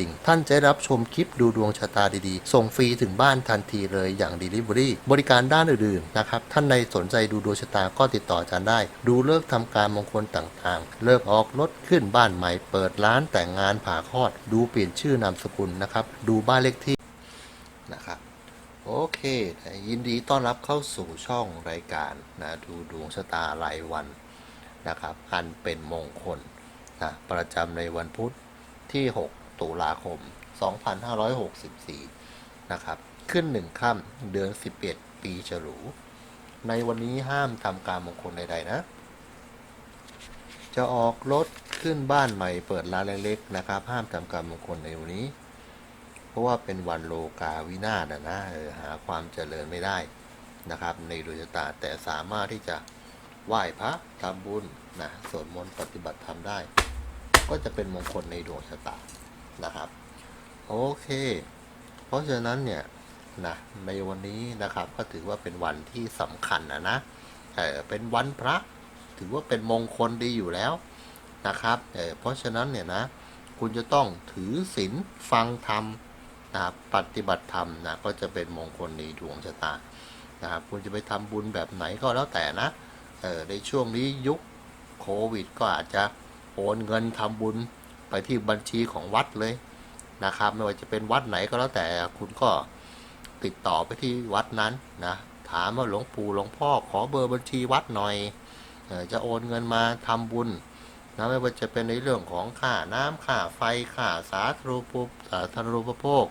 ดิ่ง ท่านจะรับชมคลิปดูดวงชะตาดีๆ ส่งฟรีถึงบ้านทันทีเลยอย่าง Delivery บริการด้านอื่นๆนะครับ ท่านใดสนใจดูดวงชะตาก็ติดต่ออาจารย์ได้ ดูเลิกษ์ทำการมงคลต่างๆ เลิกออกรถขึ้นบ้านใหม่ เปิดร้านแต่งงานผ่าคลอด ดูเปลี่ยนชื่อนามสกุลนะครับ ดูบ้านเลขที่นะครับโอเค ยินดีต้อนรับเข้าสู่ช่องรายการนะดูดวงชะตารายวันนะครับ อันเป็นมงคลนะประจำในวันพุธที่ 6 ตุลาคม 2564 นะครับ ขึ้นหนึ่งค่ำเดือน 11 ปีฉลู ในวันนี้ห้ามทำการมงคลใดๆนะ จะออกรถขึ้นบ้านใหม่เปิดร้านเล็กๆนะครับ ห้ามทำการมงคลในวันนี้ เพราะว่าเป็นวันโลกาวินาศอะนะเออหาความเจริญไม่ได้นะครับ ในดวงชะตาแต่สามารถที่จะไหว้พระทำบุญนะสวดมนต์ปฏิบัติธรรมได้ ก็จะเป็นมงคลในดวงชะตา นะครับ โอเค เพราะฉะนั้นเนี่ยนะในวันนี้นะครับก็ถือว่าเป็นวันที่สำคัญนะนะเออเป็นวันพระ ถือว่าเป็นมงคลดีอยู่แล้วนะครับเออเพราะฉะนั้นเนี่ยนะคุณจะต้องถือศีลฟังธรรมนะครับปฏิบัติธรรมนะก็จะเป็นมงคลในดวงชะตานะครับคุณจะไปทำบุญแบบไหนก็แล้วแต่นะเออในช่วงนี้ยุคโควิด ก็อาจจะโอนเงินทำบุญ ไปที่บัญชีของวัดเลยนะครับ ไม่ว่าจะเป็นวัดไหนก็แล้วแต่คุณก็ติดต่อไปที่วัดนั้นนะถามว่าหลวงปู่หลวงพ่อขอเบอร์บัญชีวัดหน่อยจะโอนเงินมาทำบุญนะไม่ว่าจะเป็นในเรื่องของค่าน้ำค่าไฟค่าสาธารณูปสาธารณูปโภค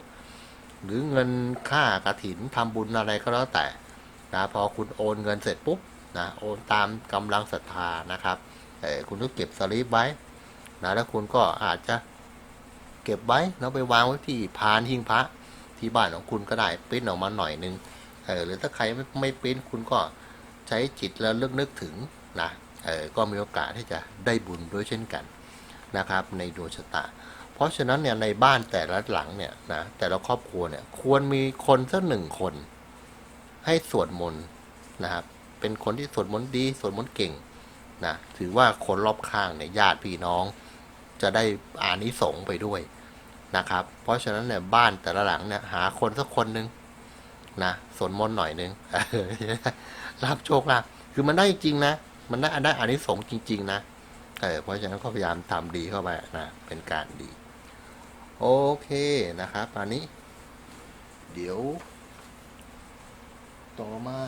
หรือเงินค่ากระถินทำบุญอะไรก็แล้วแต่นะพอคุณโอนเงินเสร็จปุ๊บนะโอนตามกำลังศรัทธานะครับคุณก็เก็บสลิปไว้ นะแล้วคุณก็อาจจะเก็บไว้แล้วไปวางไว้ที่พานหิ้งพระที่บ้านของคุณก็ได้ปริ้นออกมาหน่อยนึงเออหรือถ้าใครไม่ไม่ปริ้นคุณก็ใช้จิตแล้วเลือกนึกถึงนะเออก็มีโอกาสที่จะได้บุญด้วยเช่นกันนะครับในดวงชะตา เพราะฉะนั้นเนี่ยในบ้านแต่ละหลังเนี่ยนะแต่ละครอบครัวเนี่ยควรมีคนสักหนึ่งคน ให้สวดมนต์นะครับเป็นคนที่สวดมนต์ดีสวดมนต์เก่งนะถือว่าคนรอบข้างเนี่ยญาติพี่น้อง จะได้อานิสงส์ไปด้วยนะครับ เพราะฉะนั้นเนี่ยบ้านแต่ละหลังเนี่ยหาคนสักคนหนึ่งนะสวดมนหน่อยนึงรับโชคลาภคือมันได้จริงนะ มันได้ได้อานิสงส์จริง ๆ นะเออเพราะฉะนั้นก็พยายามทำดีเข้าไปนะเป็นการดี โอเคนะครับอันนี้ เดี๋ยว ต่อมา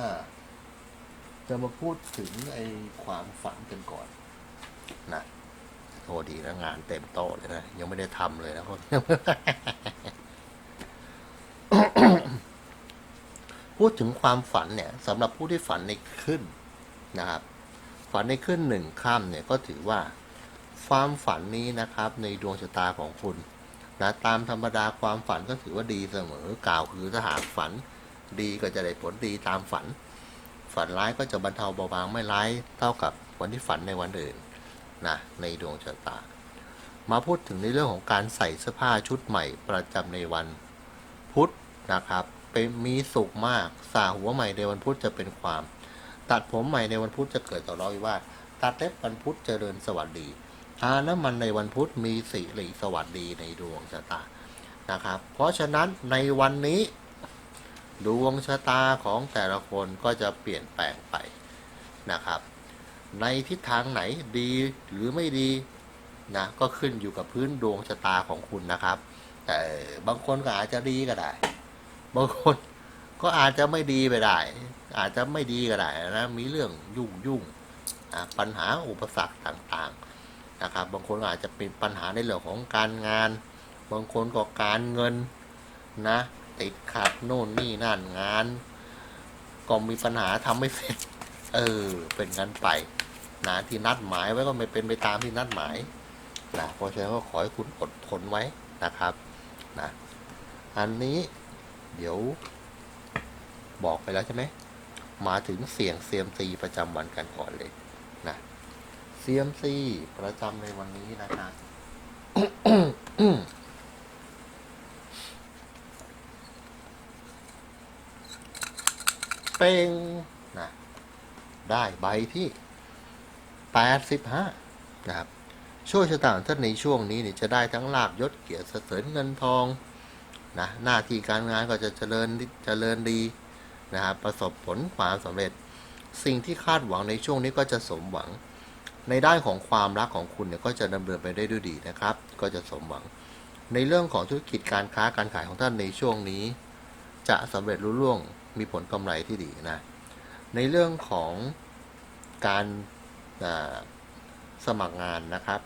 จะมาพูดถึงไอ้ความฝันกันก่อนนะ โทษดีนะงานเต็มโต๊ะเลยนะ ยังไม่ได้ทำเลยนะพูดถึงความฝันเนี่ยสำหรับผู้ที่ฝันในขึ้นนะครับ ฝันในขึ้นหนึ่งค่ำเนี่ยก็ถือว่าความฝันนี้นะครับ ในดวงชะตาของคุณนะตามธรรมดาความฝันก็ถือว่าดีเสมอกล่าวคือถ้าหากฝันดีก็จะได้ผลดีตามฝัน ฝันร้ายก็จะบรรเทาเบาบางไม่ร้ายเท่ากับวันที่ฝันในวันอื่น นะในดวงชะตา มาพูดถึงในเรื่องของการใส่เสื้อผ้าชุดใหม่ประจำในวันพุธนะครับ เป็นมีสุขมากสาหัวใหม่ในวันพุธจะเป็นความ ตัดผมใหม่ในวันพุธจะเกิดต่อรอยว่า ตัดเล็บวันพุธเจริญสวัสดีทาน้ำมันในวันพุธมีสิริสวัสดีในดวงชะตานะครับ เพราะฉะนั้นในวันนี้ ดวงชะตาของแต่ละคนก็จะเปลี่ยนแปลงไปนะครับ ในทิศทางไหนดีหรือไม่ดีนะก็ขึ้นอยู่กับพื้นดวงชะตาของคุณนะครับ แต่บางคนก็อาจจะดีก็ได้ บางคนก็อาจจะไม่ดีไปได้ อาจจะไม่ดีก็ได้นะมีเรื่องยุ่งยุ่งอะปัญหาอุปสรรคต่างๆนะครับ บางคนอาจจะเป็นปัญหาในเรื่องของการงาน บางคนก็การเงินนะติดขัดโน่นนี่นั่นงาน ก็มีปัญหาทำไม่เสร็จ เออ เป็นงั้นไป นะที่นัดหมายไว้ก็ไม่เป็นไปตามที่นัดหมายนะเพราะฉะนั้นก็ขอให้คุณอดทนไว้นะครับนะอันนี้เดี๋ยวบอกไปแล้วใช่ไหมมาถึงเสียงเซียมซีประจำวันกันก่อนเลยนะเซียมซีประจำในวันนี้นะครับเป้งนะได้ใบที่ แปดสิบห้านะครับโชคชะตาท่านในช่วงนี้เนี่ยจะได้ทั้งลาบยศเกียรติเสริญเงินทองนะหน้าที่การงานก็จะเจริญเจริญดีนะครับประสบผลความสำเร็จ สิ่งที่คาดหวังในช่วงนี้ก็จะสมหวัง ในด้านของความรักของคุณเนี่ยก็จะดำเนินไปได้ด้วยดีนะครับ ก็จะสมหวัง ในเรื่องของธุรกิจการค้าการขายของท่านในช่วงนี้ จะสำเร็จรุ่ร่วงมีผลกำไรที่ดีนะในเรื่องของการ สมัครงานนะครับ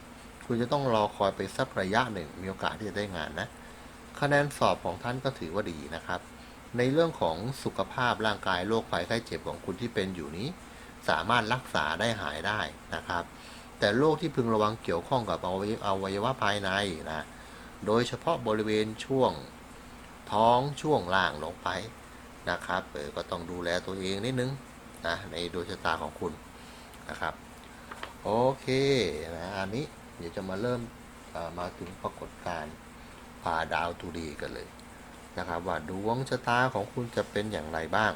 คุณจะต้องรอคอยไปสักระยะหนึ่ง มีโอกาสที่จะได้งานนะคะแนนสอบของท่านก็ถือว่าดีนะครับ ในเรื่องของสุขภาพร่างกายโรคภัยไข้เจ็บของคุณที่เป็นอยู่นี้ สามารถรักษาได้หายได้นะครับ แต่โรคที่พึงระวังเกี่ยวข้องกับอวัยอวัยวะภายในนะโดยเฉพาะบริเวณช่วงท้องช่วงล่างลงไปนะครับเออก็ต้องดูแลตัวเองนิดนึงนะในดวงชะตาของคุณนะครับ โอเคนะอันนี้เดี๋ยวจะมาเริ่มมาถึงปรากฏการณ์พาดาวทูดีกันเลยนะครับว่าดวงชะตาของคุณจะเป็นอย่างไรบ้าง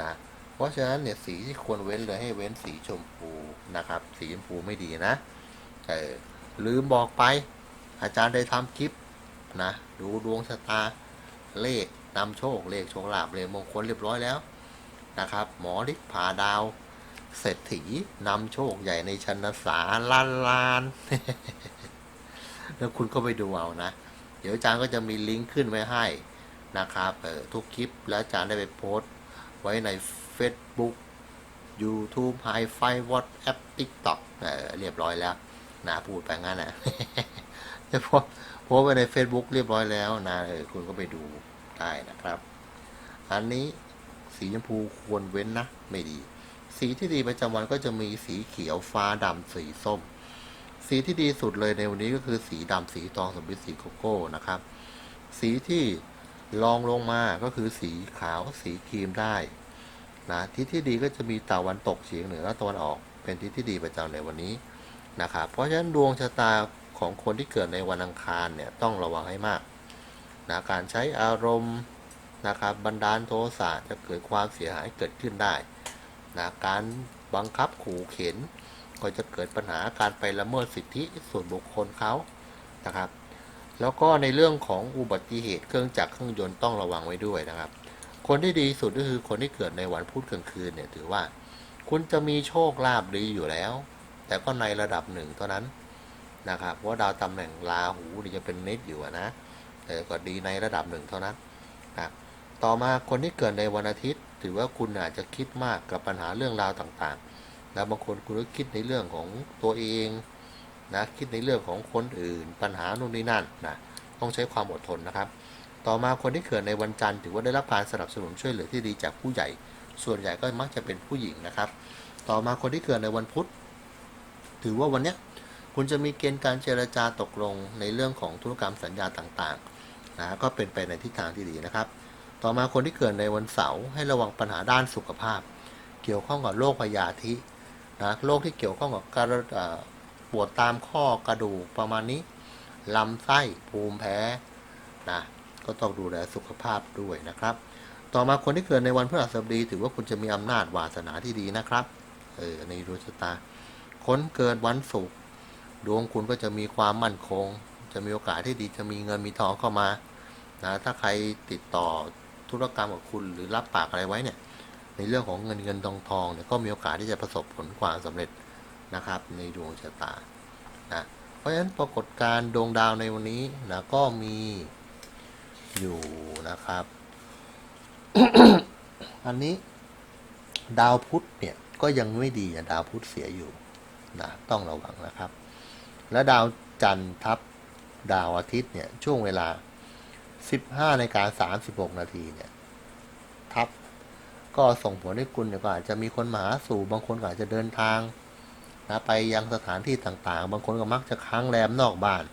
นะเพราะฉะนั้นเนี่ยสีที่ควรเว้นเลยให้เว้นสีชมพูนะครับ สีชมพูไม่ดีนะเออลืมบอกไปอาจารย์ได้ทำคลิปนะดูดวงชะตาเลขนำโชคเลขโชคลาภเลขมงคลเรียบร้อยแล้วนะครับ หมอฤทธิ์ผ่าดาว เศรษฐีนำโชคใหญ่ในชนสาล้านล้าน แล้วคุณก็ไปดูเอานะ เดี๋ยวอาจารย์ก็จะมีลิงก์ขึ้นไว้ให้นะครับเออทุกคลิปแล้วอาจารย์ได้ไปโพสต์ ไว้ใน Facebook YouTube Hi Fi WhatsApp TikTok เออเรียบร้อยแล้วนะพูดไปงั้นนะจะโพสโพสต์ไว้ใน Facebook เรียบร้อยแล้วนะเออคุณก็ไปดูได้นะครับ อันนี้สีชมพูควรเว้นนะ ไม่ดี สีที่ดีประจำวันก็จะมีสีเขียวฟ้าดำสีส้ม สีที่ดีสุดเลยในวันนี้ก็คือสีดำสีตองสมบิสีโกโก้นะครับ สีที่รองลงมาก็คือสีขาวสีครีมได้นะทิศที่ดีก็จะมีตะวันตกเฉียงเหนือและตะวันออกเป็นทิศที่ดีประจำในวันนี้นะครับเพราะฉะนั้นดวงชะตาของคนที่เกิดในวันอังคารเนี่ยต้องระวังให้มากนะการใช้อารมณ์นะครับบันดาลโทสะจะเกิดความเสียหายเกิดขึ้นได้ นะการบังคับขู่เข็น ก็จะเกิดปัญหาการไปละเมิดสิทธิส่วนบุคคลเขานะครับ แล้วก็ในเรื่องของอุบัติเหตุเครื่องจักรเครื่องยนต์ต้องระวังไว้ด้วยนะครับ คนที่ดีสุดก็คือคนที่เกิดในวันพุธกลางคืนเนี่ยถือว่า คุณจะมีโชคลาภดีอยู่แล้ว แต่ก็ในระดับหนึ่งเท่านั้นนะครับเพราะดาวตำแหน่งราหูนี่จะเป็นนิดอยู่นะแต่ก็ดีในระดับหนึ่งเท่านั้นนะ ต่อมาคนที่เกิดในวันอาทิตย์ ถือว่าคุณอาจจะคิดมากกับปัญหาเรื่องราวต่างๆ แล้วบางคนคุณก็คิดในเรื่องของตัวเองนะคิดในเรื่องของคนอื่น ปัญหาโน่นนี่นั่นนะต้องใช้ความอดทนนะครับ ต่อมาคนที่เกิดในวันจันทร์ถือว่าได้รับการสนับสนุนช่วยเหลือที่ดีจากผู้ใหญ่ ส่วนใหญ่ก็มักจะเป็นผู้หญิงนะครับ ต่อมาคนที่เกิดในวันพุธ ถือว่าวันนี้คุณจะมีเกณฑ์การเจรจาตกลงในเรื่องของธุรกรรมสัญญาต่างๆนะก็เป็นไปในทิศทางที่ดีนะครับ ต่อมาคนที่เกิดในวันเสาร์ให้ระวังปัญหาด้านสุขภาพ เกี่ยวข้องกับโรคพยาธินะโรคที่เกี่ยวข้องกับการปวดตามข้อกระดูกประมาณนี้ลำไส้ภูมิแพ้นะก็ต้องดูแลสุขภาพด้วยนะครับ ต่อมาคนที่เกิดในวันพฤหัสบดี ถือว่าคุณจะมีอำนาจวาสนาที่ดีนะครับเออในดวงชะตา คนเกิดวันศุกร์ดวงคุณก็จะมีความมั่นคง จะมีโอกาสที่ดีจะมีเงินมีทองเข้ามานะถ้าใครติดต่อ ธุรกรรมกับคุณหรือรับปากอะไรไว้เนี่ย ในเรื่องของเงินเงินทองทองเนี่ยก็มีโอกาสที่จะประสบผลความสำเร็จนะครับ ในดวงชะตานะเพราะฉะนั้นปรากฏการดวงดาวในวันนี้นะก็มีอยู่นะครับ อันนี้ดาวพุธเนี่ยก็ยังไม่ดีอะดาวพุธเสียอยู่นะต้องระวังนะครับ และดาวจันทร์ทับดาวอาทิตย์เนี่ยช่วงเวลา 15นาฬิกา36 นาทีเนี่ย ทับ ก็ส่งผลให้คุณเนี่ยก็อาจจะมีคนมาหาสู่บางคนก็อาจจะเดินทางนะไปยังสถานที่ต่างๆ บางคนก็มักจะค้างแรมนอกบ้าน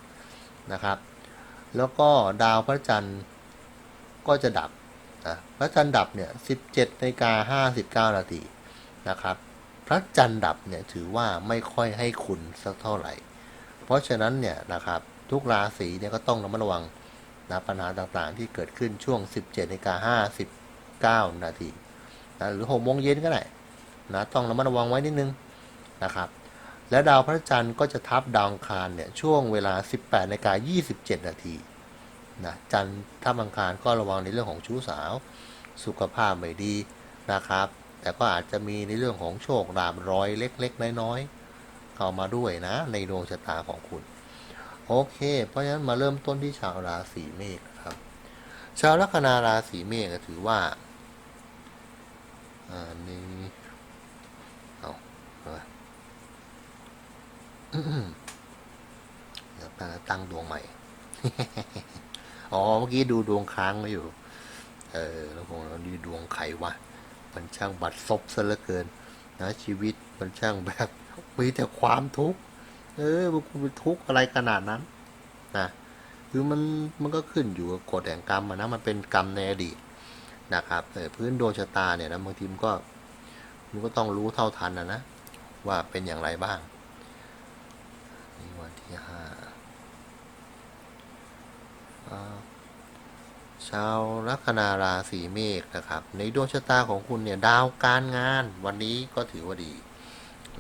นะครับ แล้วก็ดาวพระจันทร์ก็จะดับนะพระจันทร์ดับเนี่ย17นาฬิกา59 นาทีนะครับ พระจันทร์ดับเนี่ยถือว่าไม่ค่อยให้คุณสักเท่าไหร่ เพราะฉะนั้นเนี่ยนะครับทุกราศีเนี่ยก็ต้องระมัดระวัง นะปัญหาต่างๆที่เกิดขึ้นช่วง 17นกา59 นาทีนะหรือ6โมงเย็นก็ได้นะต้องระมัดระวังไว้นิดนึงนะครับและดาวพระจันทร์ก็จะทับดาวอังคารเนี่ยช่วงเวลา 18นกา27 นาทีนะจันทร์ทับอังคารก็ระวังในเรื่องของชู้สาว สุขภาพไม่ดีนะครับ แต่ก็อาจจะมีในเรื่องของโชคลาภรอยเล็ก ๆ น้อยๆเข้ามาด้วยนะในดวงชะตาของคุณ โอเค เพราะฉะนั้นมาเริ่มต้นที่ชาวราศีเมษครับ ชาวลัคนาราศีเมษก็ถือว่าอ่านี่เอาเดี๋ยวตั้งดวงใหม่ อ๋อ เมื่อกี้ดูดวงค้างไว้อยู่ เออ แล้วผมเราดูดวงไขวะ มันช่างบัดซบซะเหลือเกิน นะ ชีวิตมันช่างแบบ มีแต่ความทุกข์ เออมันคุณไปทุกข์อะไรขนาดนั้นนะคือมันมันก็ขึ้นอยู่กับกฎแห่งกรรมอะนะมันเป็นกรรมในอดีตนะครับเออพื้นดวงชะตาเนี่ยนะบางทีมันก็มันก็ต้องรู้เท่าทันนะนะว่าเป็นอย่างไรบ้างนี่วันที่ห้าชาวลัคนาราศีเมษนะครับ ในดวงชะตาของคุณเนี่ยดาวการงานวันนี้ก็ถือว่าดี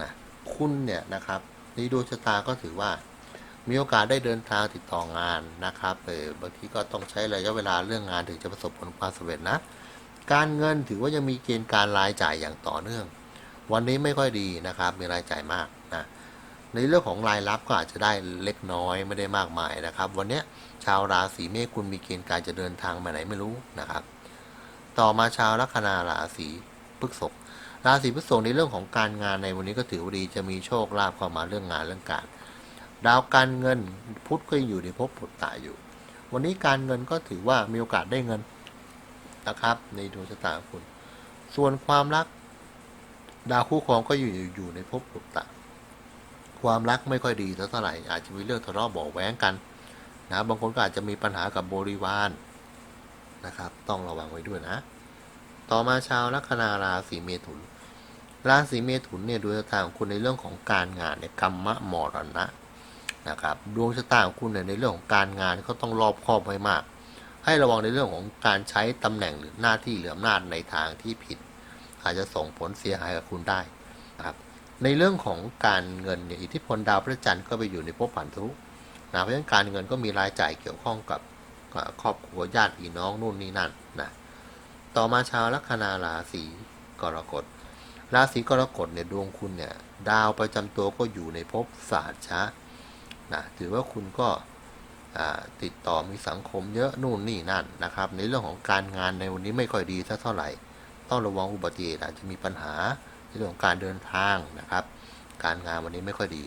นะคุณเนี่ยนะครับ นี้ดวงชะตาก็ถือว่า มีโอกาสได้เดินทางติดต่องานนะครับเออบางทีก็ต้องใช้ระยะเวลาเรื่องงานถึงจะประสบผลความสำเร็จนะ การเงินถือว่ายังมีเกณฑ์การรายจ่ายอย่างต่อเนื่อง วันนี้ไม่ค่อยดีนะครับ มีรายจ่ายมากนะในเรื่องของรายรับก็อาจจะได้เล็กน้อยไม่ได้มากมายนะครับ วันนี้ชาวราศีเมษคุณมีเกณฑ์การจะเดินทางไปไหนไม่รู้นะครับ ต่อมาชาวลัคนาราศีพฤษภ ราศีพฤษภในเรื่องของการงานในวันนี้ก็ถือว่าดีจะมีโชคลาภเข้ามาเรื่องงานเรื่องการ ดาวการเงินพุธก็ยังอยู่ในภพปุตตะอยู่ วันนี้การเงินก็ถือว่ามีโอกาสได้เงินนะครับ ในดวงชะตาของคุณ ส่วนความรัก ดาวคู่ครองก็อยู่อยู่ในภพปุตตะ ความรักไม่ค่อยดีเท่าไหร่อาจจะมีเรื่องทะเลาะเบาะแว้งกันนะบางคนก็อาจจะมีปัญหากับบริวารนะครับ ต้องระวังไว้ด้วยนะ ต่อมาชาวลัคนาราศีเมถุน ราศีเมถุนเนี่ยดวงชะตาของคุณในเรื่องของการงานเนี่ยกรรมะมรณะนะครับดวงชะตาของคุณเนี่ยในเรื่องของการงานก็ต้องรอบคอบไว้มาก ให้ระวังในเรื่องของการใช้ตำแหน่งหรือหน้าที่เหลืออำนาจในทางที่ผิด อาจจะส่งผลเสียหายกับคุณได้นะครับในเรื่องของการเงินเนี่ยอิทธิพลดาวพระจันทร์ก็ไปอยู่ในภพผันธุนะเพราะฉะนั้นการเงินก็มีรายจ่ายเกี่ยวข้องกับกับครอบครัวญาติพี่น้องนู่นนี่นั่นนะ ต่อมาชาวลัคนาราศีกรกฎ ราศีกรกฎเนี่ยดวงคุณเนี่ยดาวประจำตัวก็อยู่ในภพศาสตร์ชะนะถือว่าคุณก็อ่าติดต่อมีสังคมเยอะนู่นนี่นั่นนะครับ ในเรื่องของการงานในวันนี้ไม่ค่อยดีเท่าไหร่ ต้องระวังอุบัติเหตุอาจจะมีปัญหาในเรื่องของการเดินทางนะครับ การงานวันนี้ไม่ค่อยดี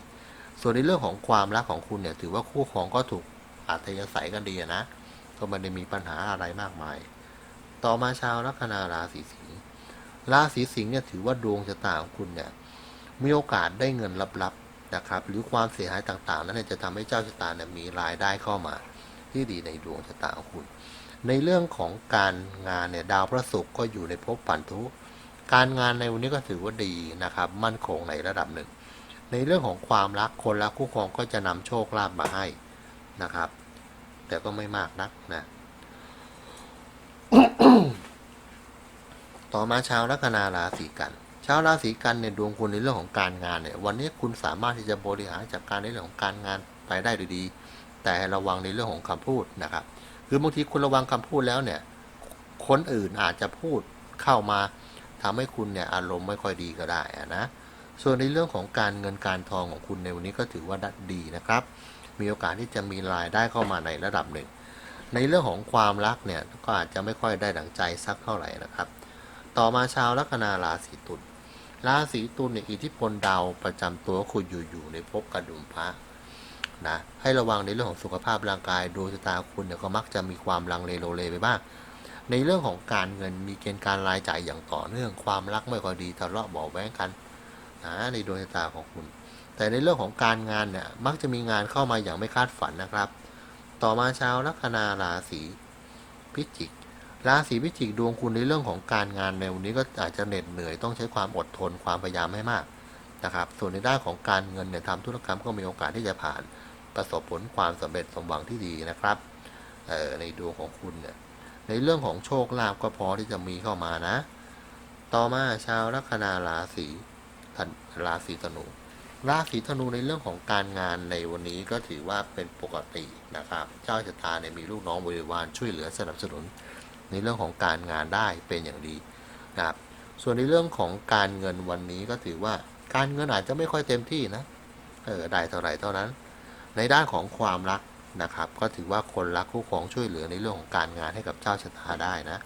ส่วนในเรื่องของความรักของคุณเนี่ยถือว่าคู่ครองก็ถูกอัธยาศัยกันดีนะก็ไม่ได้มีปัญหาอะไรมากมาย ต่อมาชาวลัคนาราศีสิงห์ราศีสิงห์เนี่ยถือว่าดวงชะตาของคุณเนี่ยมีโอกาสได้เงินลับๆนะครับ หรือความเสียหายต่างๆ นั้นจะทำให้เจ้าชะตาเนี่ยมีรายได้เข้ามา ที่ดีในดวงชะตาของคุณ ในเรื่องของการงานเนี่ยดาวพระศุกร์ก็อยู่ในภพปันธุการงานในวันนี้ก็ถือว่าดีนะครับ มั่นคงในระดับหนึ่ง ในเรื่องของความรักคนรักคู่ครองก็จะนำโชคลาภมาให้นะครับ แต่ก็ไม่มากนักนะ ต่อมาชาวลัคนาราศีกัน ชาวราศีกันเนี่ยดวงคุณในเรื่องของการงานเนี่ย วันนี้คุณสามารถที่จะบริหารจัดการในเรื่องของการงานไปได้ดี แต่ระวังในเรื่องของคำพูดนะครับ คือบางทีคุณระวังคำพูดแล้วเนี่ย คนอื่นอาจจะพูดเข้ามาทำให้คุณเนี่ยอารมณ์ไม่ค่อยดีก็ได้นะ ส่วนในเรื่องของการเงินการทองของคุณในวันนี้ก็ถือว่าดีนะครับ มีโอกาสที่จะมีรายได้เข้ามาในระดับหนึ่ง ในเรื่องของความรักเนี่ยก็อาจจะไม่ค่อยได้ดังใจสักเท่าไหร่นะครับ ต่อมาชาวลัคนาราศีตุลราศีตุลเนี่ยอิทธิพลดาวประจำตัวคุณอยู่อยู่ในภพกระดุมพระนะให้ระวังในเรื่องของสุขภาพร่างกายดวงชะตาคุณเนี่ยก็มักจะมีความลังเลโลเลไปบ้างในเรื่องของการเงินมีเกณฑ์การรายจ่ายอย่างต่อเนื่องความรักไม่ค่อยดีทะเลาะเบาะแว้งกันนะในดวงชะตาของคุณ แต่ในเรื่องของการงานเนี่ยมักจะมีงานเข้ามาอย่างไม่คาดฝันนะครับ ต่อมาชาวลัคนาราศีพิจิก ราศีพิจิกดวงคุณในเรื่องของการงานในวันนี้ก็อาจจะเหน็ดเหนื่อยต้องใช้ความอดทนความพยายามให้มากนะครับ ส่วนในด้านของการเงินเนี่ยทำธุรกรรมก็มีโอกาสที่จะผ่านประสบผลความสำเร็จสมหวังที่ดีนะครับเออในดวงของคุณเนี่ยในเรื่องของโชคลาภก็พอที่จะมีเข้ามานะ ต่อมาชาวลัคนาราศีราศีธนู ราศีธนูในเรื่องของการงานในวันนี้ก็ถือว่าเป็นปกตินะครับ เจ้าชะตาเนี่ยมีลูกน้องบริวารช่วยเหลือสนับสนุน ในเรื่องของการงานได้เป็นอย่างดีนะครับ ส่วนในเรื่องของการเงินวันนี้ก็ถือว่าการเงินอาจจะไม่ค่อยเต็มที่นะ เออได้เท่าไหร่เท่านั้น ในด้านของความรักนะครับ ก็ถือว่าคนรักคู่ครองช่วยเหลือในเรื่องของการงานให้กับเจ้าชะตาได้นะ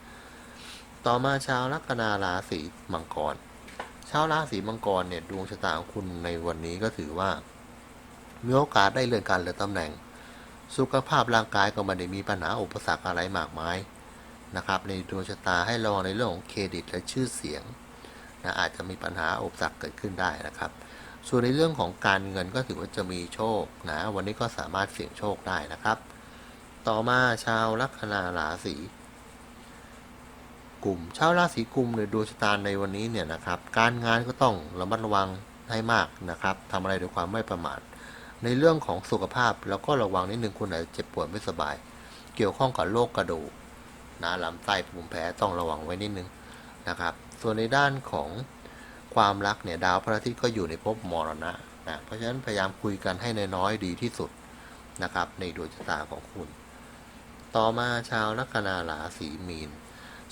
ต่อมาชาวลัคนาราศีมังกร ชาวราศีมังกรเนี่ยดวงชะตาของคุณในวันนี้ก็ถือว่า มีโอกาสได้เลื่อนการเลื่อนตำแหน่ง สุขภาพร่างกายก็ไม่ได้มีปัญหาอุปสรรคอะไรมากมายนะครับ ในดวงชะตาให้ระวังในเรื่องของเครดิตและชื่อเสียงนะอาจจะมีปัญหาอุปสรรคเกิดขึ้นได้นะครับ ส่วนในเรื่องของการเงินก็ถือว่าจะมีโชคนะวันนี้ก็สามารถเสี่ยงโชคได้นะครับ ต่อมาชาวลัคนาราศี กลุ่มชาวราศีกุมในดวงชะตาในวันนี้เนี่ยนะครับการงานก็ต้องระมัดระวังให้มากนะครับทำอะไรด้วยความไม่ประมาทในเรื่องของสุขภาพแล้วก็ระวังนิดนึงคุณอาจจะเจ็บปวดไม่สบาย เกี่ยวข้องกับโรคกระดูกนะลำไส้ภูมิแพ้ต้องระวังไว้นิดนึงนะครับ ส่วนในด้านของความรักเนี่ยดาวพระอาทิตย์ก็อยู่ในภพมรณะนะเพราะฉะนั้นพยายามคุยกันให้น้อยๆดีที่สุดนะครับ ในดวงชะตาของคุณ ต่อมาชาวลัคนาราศีมีน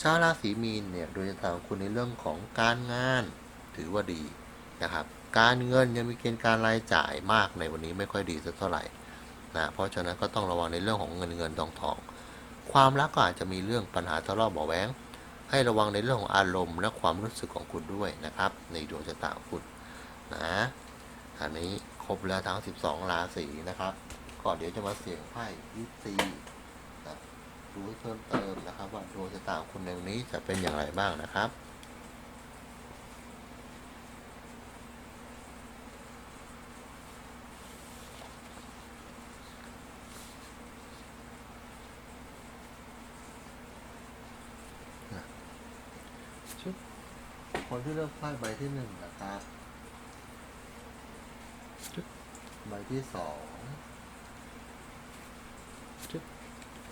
ชาวราศีมีนเนี่ยดวงชะตาของคุณในเรื่องของการงานถือว่าดีนะครับ การเงินยังมีเกณฑ์การรายจ่ายมากในวันนี้ไม่ค่อยดีสักเท่าไหร่นะเพราะฉะนั้นก็ต้องระวังในเรื่องของเงินเงินทองทองความรักก็อาจจะมีเรื่องปัญหาทะเลาะเบาะแว้งให้ระวังในเรื่องของอารมณ์และความรู้สึกของคุณด้วยนะครับ ในดวงชะตาของคุณนะอันนี้ครบแล้วทั้ง 12 ราศีนะครับ ก็เดี๋ยวจะมาเสี่ยงไพ่ยิปซีนะ ดูให้เพิ่มเติมนะครับ ว่าดวงชะตาขอคุณในวันนี้จะเป็นอย่างไรบ้างนะครับชุดคนที่เลือกไพ่ใบที่หนึ่งนะครับชุดใบที่สองชุด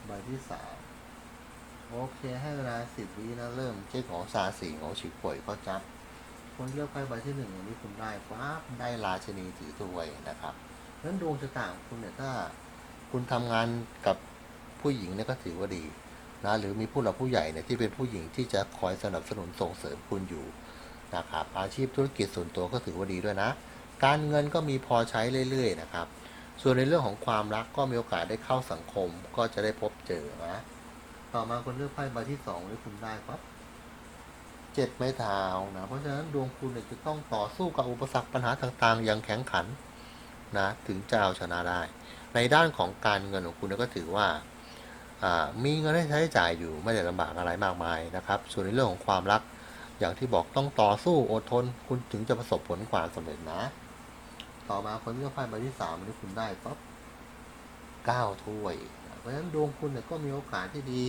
ใบที่สามโอเค ให้เวลาสิบวินะ เริ่มเช็คของสาสีของฉีกป่วยก็จับคนเลือกไพ่ใบที่หนึ่งวันนี้คุณได้ปั๊บได้ราชนีถือถ้วยนะครับนั้นดวงชะตาของคุณเนี่ยถ้าคุณทำงานกับผู้หญิงเนี่ยก็ถือว่าดีนะหรือมีผู้หลักผู้ใหญ่เนี่ยที่เป็นผู้หญิงที่จะคอยสนับสนุนส่งเสริมคุณอยู่นะครับอาชีพธุรกิจส่วนตัวก็ถือว่าดีด้วยนะ การเงินก็มีพอใช้เรื่อยๆนะครับ ส่วนในเรื่องของความรักก็มีโอกาสได้เข้าสังคมก็จะได้พบเจอนะต่อมาคนเลือกไพ่ใบที่สองนี่คุณได้ครับเจ็ดไม้เท้านะเพราะฉะนั้นดวงคุณเนี่ยจะต้องต่อสู้กับอุปสรรคปัญหาต่างๆ อย่างแข็งขันนะถึงจะเอาชนะได้ ในด้านของการเงินของคุณก็ถือว่าอ่ามีเงินให้ใช้จ่ายอยู่ไม่ได้ลำบากอะไรมากมายนะครับ ส่วนในเรื่องของความรักอย่างที่บอกต้องต่อสู้อดทน คุณถึงจะประสบผลความสำเร็จนะ ต่อมาคนที่ไพ่ใบที่สามนนี้คุณได้ปั๊บเก้าถ้วย เพราะฉะนั้นดวงคุณเนี่ยก็มีโอกาสที่ดี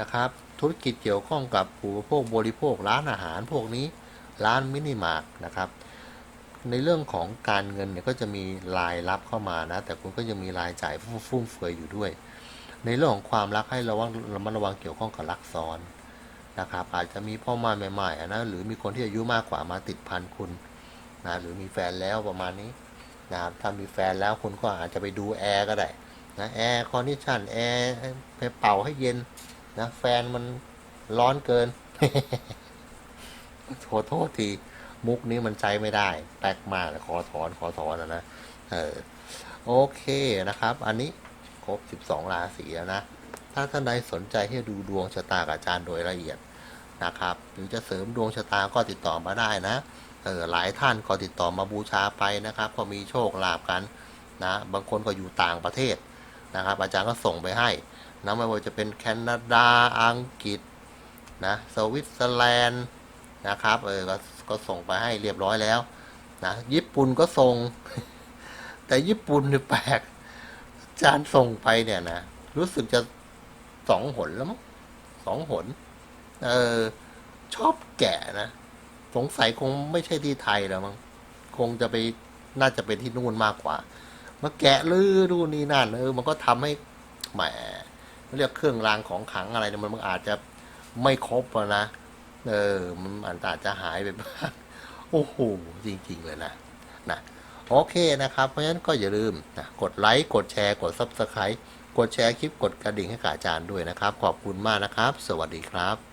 นะครับ ธุรกิจเกี่ยวข้องกับผู้บริโภคบริโภคร้านอาหารพวกนี้ร้านมินิมาร์ทนะครับ ในเรื่องของการเงินเนี่ยก็จะมีรายรับเข้ามานะ แต่คุณก็ยังมีรายจ่ายฟุ่มเฟือยอยู่ด้วย ในเรื่องของความรักให้ระวังระมัดระวังเกี่ยวข้องกับรักซ้อนนะครับ อาจจะมีพ่อมาใหม่ๆนะหรือมีคนที่อายุมากกว่ามาติดพันคุณนะหรือมีแฟนแล้วประมาณนี้ นะครับถ้ามีแฟนแล้วคุณก็อาจจะไปดูแอร์ก็ได้นะแอร์คอนดิชันแอร์ไปเป่าให้เย็นนะแฟนมันร้อนเกินโทษโทษทีมุกนี้มันใช้ไม่ได้ แปลกมากขอถอนขอถอนนะนะเออโอเคนะครับ อันนี้ครบ 12 ราศีแล้วนะ ถ้าท่านใดสนใจที่จะดูดวงชะตากับอาจารย์โดยละเอียดนะครับ หรือจะเสริมดวงชะตาก็ติดต่อมาได้นะ เออหลายท่านก็ติดต่อมาบูชาไปนะครับ ก็มีโชคลาภกันนะบางคนก็อยู่ต่างประเทศนะครับ อาจารย์ก็ส่งไปให้นะไม่ว่าจะเป็นแคนาดาอังกฤษนะสวิตเซอร์แลนด์นะครับเออก็ก็ส่งไปให้เรียบร้อยแล้วนะญี่ปุ่นก็ส่ง แต่ญี่ปุ่นเนี่ยแปลกจารย์ส่งไปเนี่ยนะรู้สึกจะสองหนแล้วมั้งสองหนเออชอบแกะนะ สงสัยคงไม่ใช่ที่ไทยแล้วมั้งคงจะไปน่าจะเป็นที่นู่นมากกว่ามาแกะลือดูนี่นั่นเออมันก็ทำให้แหมเรียกเครื่องรางของขังอะไรเนี่ยมันมันอาจจะไม่ครบอะนะเออมันอาจจะหายไปบ้างโอ้โหจริง ๆ เลยนะนะโอเคนะครับ เพราะฉะนั้นก็อย่าลืมนะกดไลค์กดแชร์กด Subscribe กดแชร์คลิปกดกระดิ่งให้กับอาจารย์ด้วยนะครับ ขอบคุณมากนะครับ สวัสดีครับ